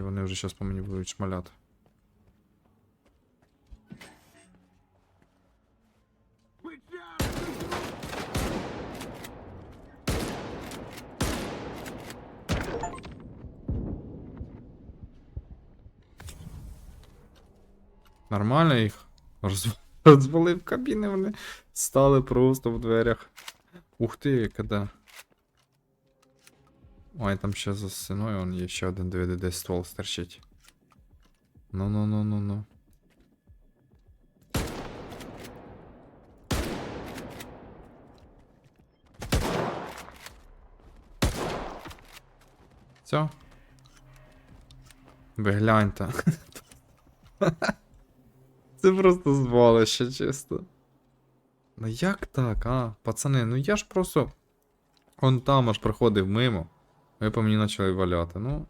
І вони вже щас по мені будуть шмаляти. Нормально їх розв- розвалив кабіни, вони стали просто в дверях. Ух ти, коли. Ой, там ще за стіною он є ще один ДВД ствол стерчить. Ну ну ну ну ну. Все. Ви гляньте. Це просто звалище, чисто. Ну як так, а? Пацани, ну я ж просто. Он там аж проходив мимо. Ви по мені почали валяти. Ну,